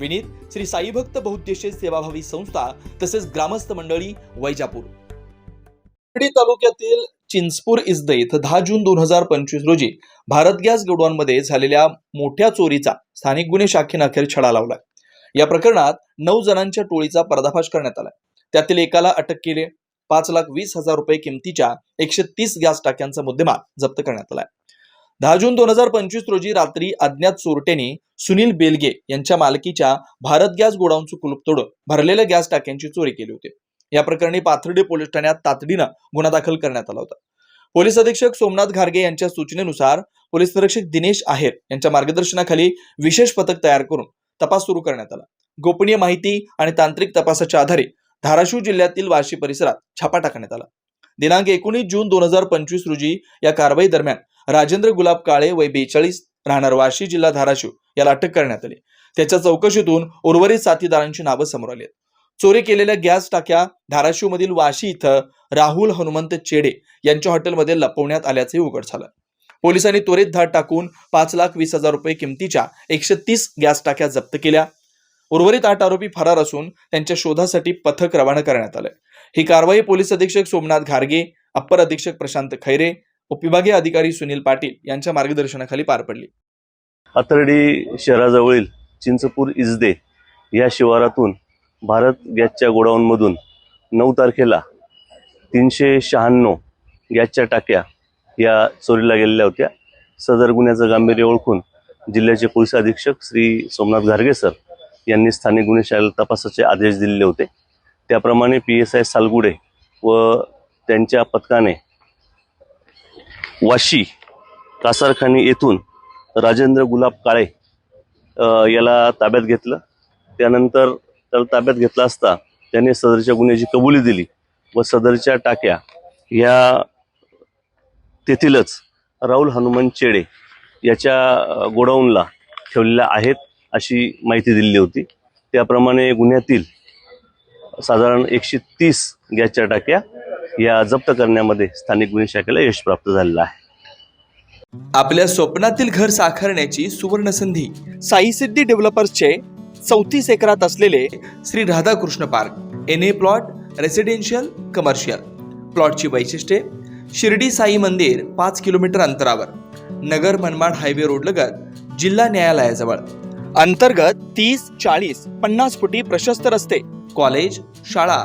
विनीत श्री साईभक्त बहुद्देशीय सेवाभावी संस्था तसेच ग्रामस्थ मंडळी वैजापूर. तालुक्यातील चिंचपूर इस्द इथं दहा जून दोन हजार पंचवीस रोजी भारत गॅस गोडाऊनमध्ये झालेल्या मोठ्या चोरीचा स्थानिक गुन्हे शाखेनं अखेर छडा लावलाय. या प्रकरणात नऊ जणांच्या टोळीचा पर्दाफाश करण्यात आलाय. त्यातील एकाला अटक केली. पाच लाख वीस हजार रुपये किमतीच्या एकशे तीस गॅस टाक्यांचा मुद्देमाल जप्त करण्यात आलाय. दहा जून दोन हजार पंचवीस रोजी रात्री अज्ञात चोरट्यांनी सुनील बेलगे यांच्या मालकीच्या भारत गॅस गोडाऊनचं कुलूप तोडून भरलेल्या गॅस टाक्यांची चोरी केली होती. या प्रकरणी पाथर्डी पोलीस ठाण्यात तातडीनं गुन्हा दाखल करण्यात आला होता. पोलीस अधीक्षक सोमनाथ घारगे यांच्या सूचनेनुसार पोलीस निरीक्षक दिनेश आहेर यांच्या मार्गदर्शनाखाली विशेष पथक तयार करून तपास सुरू करण्यात आला. गोपनीय माहिती आणि तांत्रिक तपासाच्या आधारे धाराशिव जिल्ह्यातील वाशी परिसरात छापा टाकण्यात आला. दिनांक एकोणीस जून दोन हजार पंचवीस रोजी या कारवाई दरम्यान राजेंद्र गुलाब काळे वय बेचाळीस राहणार वाशी जिल्हा धाराशिव याला अटक करण्यात आली. त्याच्या चौकशीतून उर्वरित साथीदारांची नावं समोर आली चोरी केलेल्या गॅस टाक्या धाराशिव मधील वाशी इथं राहुल हनुमंत चेडे यांच्या हॉटेलमध्ये लपवण्यात आल्याचंही उघड झालं. पोलिसांनी त्वरित धाड टाकून पाच लाख वीस हजार रुपये किमतीच्या एकशे तीस गॅस टाक्या जप्त केल्या. उर्वरित आठ आरोपी फरार असून त्यांच्या शोधासाठी पथक रवाना करण्यात आलं ही कारवाई पोलीस अधीक्षक सोमनाथ घारगे अप्पर अधीक्षक प्रशांत खैरे उपविभागीय अधिकारी सुनील पाटील यांच्या मार्गदर्शनाखाली पार पडली. आतर्डी शहराजवळील चिंचपूर इजदे या शिवारातून भारत गॅसच्या गोडाऊनमधून नऊ तारखेला तीनशे शहाण्णव गॅसच्या टाक्या या चोरीला गेलेल्या होत्या. सदर गुन्ह्याचं गांभीर्य ओळखून जिल्ह्याचे पोलीस अधीक्षक श्री सोमनाथ घारगे सर यांनी स्थानिक गुन्हे शाळेला तपासाचे आदेश दिलेले होते. त्याप्रमाणे पी एस आय सालगुडे व त्यांच्या पथकाने वाशी कासारखानी येथून राजेंद्र गुलाब काळे याला ताब्यात घेतलं. त्यानंतर त्याला ताब्यात घेतला असता त्याने सदरच्या गुन्ह्याची कबुली दिली व सदरच्या टाक्या ह्या तेथीलच राहुल हनुमान चेडे याच्या गोडाऊनला ठेवलेल्या आहेत अशी माहिती दिली होती. त्याप्रमाणे गुन्ह्यातील साधारण एकशे तीस गॅसच्या टाक्या या जप्त करण्यामध्ये स्थानिक गुन्हे शाखेला यश प्राप्त झालेलं आहे. आपल्या स्वप्नातील घर साकारण्याची सुवर्ण संधी साई सिद्धी डेव्हलपर्सचे चौतीस एकरात असलेले Shri Radhakrishna park N A plot residential commercial प्लॉटची वैशिष्ट्ये शिर्डी साई मंदिर पाच किलोमीटर अंतरावर नगर मनमाड हायवे रोड लगत जिल्हा न्यायालयाजवळ. अंतर्गत तीस चाळीस पन्नास फुटी प्रशस्त रस्ते कॉलेज शाळा